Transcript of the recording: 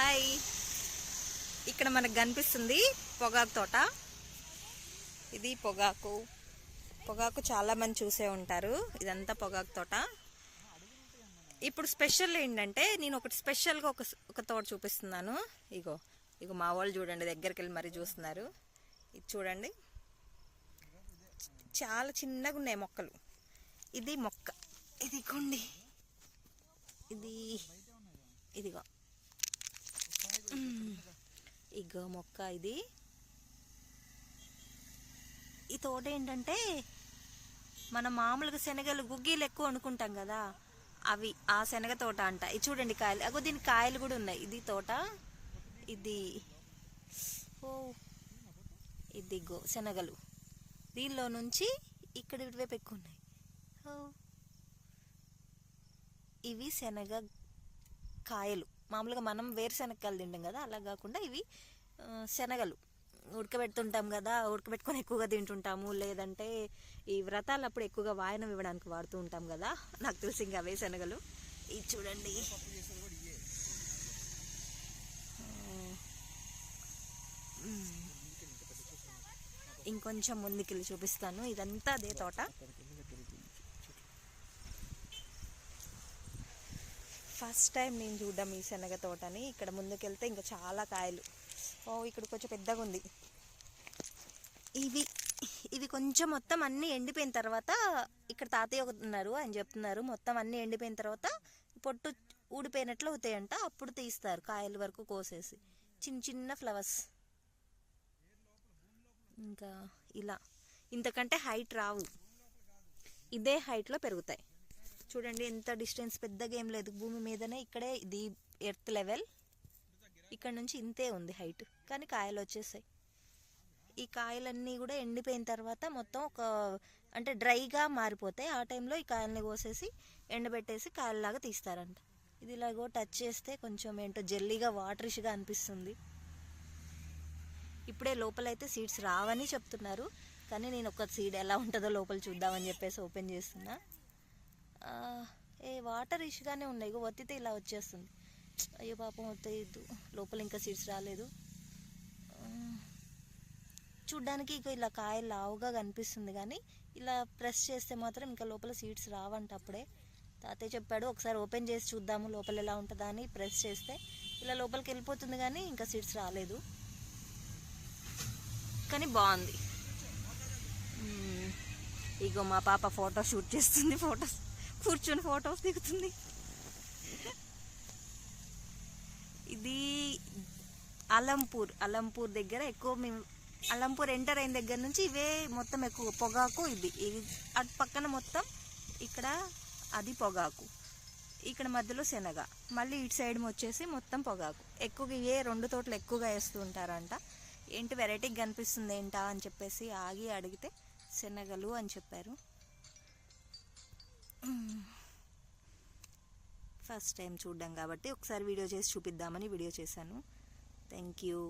Hi. ఇక్కడ మనకు కనిపిస్తుంది పొగాకు తోట. ఇది పొగాకు. పొగాకు చాలామంది చూసే ఉంటారు. ఇదంతా పొగాకు తోట. ఇప్పుడు స్పెషల్ ఏంటంటే నేను ఒకటి స్పెషల్గా ఒక ఒక తోట చూపిస్తున్నాను. ఇగో ఇగో మా వాళ్ళు చూడండి దగ్గరికి వెళ్ళి మరీ చూస్తున్నారు. ఇది చూడండి. చాలా చిన్నగా ఉన్నాయి మొక్కలు. ఇది మొక్క. ఇది కొండి. ఇది ఇదిగో. ఇగో మొక్క ఇది. ఈ తోట ఏంటంటే మన మామూలుగా శనగలు గుగ్గీలు ఎక్కువ అనుకుంటాం కదా అవి ఆ శనగ తోట అంట. ఇది చూడండి కాయలు. అగో దీని కాయలు కూడా ఉన్నాయి. ఇది తోట ఇది ఓ ఇదిగో శనగలు. దీనిలో నుంచి ఇక్కడ ఇటువైపు ఎక్కువ ఉన్నాయి. ఇవి శనగ కాయలు. మామూలుగా మనం వేరుశనగకాయలు తింటాం కదా అలా కాకుండా ఇవి శనగలు. ఉడకబెడుతుంటాం కదా ఉడకబెట్టుకొని ఎక్కువగా తింటుంటాము. లేదంటే ఈ వ్రతాలు అప్పుడు ఎక్కువగా వాయనం ఇవ్వడానికి వాడుతూ ఉంటాం కదా నాకు తెలిసి ఇంకా అవే శనగలు. ఇది చూడండి. ఇంకొంచెం ముందుకెళ్ళి చూపిస్తాను. ఇదంతా అదే తోట. ఫస్ట్ టైం నేను చూడడం ఈ శనగ తోటని. ఇక్కడ ముందుకెళ్తే ఇంకా చాలా కాయలు. ఓ ఇక్కడ కొంచెం పెద్దగా ఉంది. ఇవి ఇవి కొంచెం మొత్తం అన్నీ ఎండిపోయిన తర్వాత ఇక్కడ తాతయ్య ఉన్నారు అని చెప్తున్నారు. మొత్తం అన్నీ ఎండిపోయిన తర్వాత పొట్టు ఊడిపోయినట్లు అవుతాయంట. అప్పుడు తీస్తారు కాయల వరకు కోసేసి. చిన్న చిన్న ఫ్లవర్స్. ఇంకా ఇలా. ఇంతకంటే హైట్ రావు. ఇదే హైట్లో పెరుగుతాయి. చూడండి ఎంత డిస్టెన్స్ పెద్దగా ఏం లేదు. భూమి మీదనే ఇక్కడే ఇది ఎర్త్ లెవెల్. ఇక్కడ నుంచి ఇంతే ఉంది హైట్. కానీ కాయలు వచ్చేసాయి. ఈ కాయలన్నీ కూడా ఎండిపోయిన తర్వాత మొత్తం ఒక అంటే డ్రైగా మారిపోతాయి ఆ టైంలో ఈ కాయల్ని కోసేసి ఎండబెట్టేసి కాయలలాగా తీస్తారంట. ఇది ఇలాగో టచ్ చేస్తే కొంచెం ఏంటో జెల్లీగా వాటరిష్గా అనిపిస్తుంది. ఇప్పుడే లోపలైతే సీడ్స్ రావని చెప్తున్నారు. కానీ నేను ఒక సీడ్ ఎలా ఉంటుందో లోపల చూద్దామని చెప్పేసి ఓపెన్ చేస్తున్నా. ఏ వాటర్ ఇష్యూగానే ఉన్నాయి. ఇగో ఒత్తితే ఇలా వచ్చేస్తుంది. అయ్యో పాపం ఒత్తేయద్దు లోపల ఇంకా సీడ్స్ రాలేదు. చూడ్డానికి ఇక ఇలా కాయ లావుగా కనిపిస్తుంది కానీ ఇలా ప్రెస్ చేస్తే మాత్రం ఇంకా లోపల సీడ్స్ రావంట అప్పుడే. తాతయ్య చెప్పాడు ఒకసారి ఓపెన్ చేసి చూద్దాము లోపల ఎలా ఉంటుందా అని ప్రెస్ చేస్తే. ఇలా లోపలికి వెళ్ళిపోతుంది కానీ ఇంకా సీడ్స్ రాలేదు. కానీ బాగుంది. ఇగో మా పాప ఫోటో షూట్ చేస్తుంది ఫోటోస్ కూర్చొని ఫోటోస్ దిగుతుంది. ఇది అలంపూర్ అలంపూర్ దగ్గర ఎక్కువ మేము అలంపూర్ ఎంటర్ అయిన దగ్గర నుంచి ఇవే మొత్తం ఎక్కువ పొగాకు ఇది. ఇది అటు పక్కన మొత్తం ఇక్కడ అది పొగాకు. ఇక్కడ మధ్యలో శనగ. మళ్ళీ ఇటు సైడ్ వచ్చేసి మొత్తం పొగాకు. ఎక్కువగా ఏ రెండు తోటలు ఎక్కువగా వేస్తూ ఉంటారంట. ఏంటి వెరైటీగా కనిపిస్తుంది ఏంటా అని చెప్పేసి ఆగి అడిగితే శనగలు అని చెప్పారు. ఫస్ట్ టైం చూడడం కాబట్టి ఒకసారి వీడియో చేసి చూపిద్దామని వీడియో చేశాను. Thank you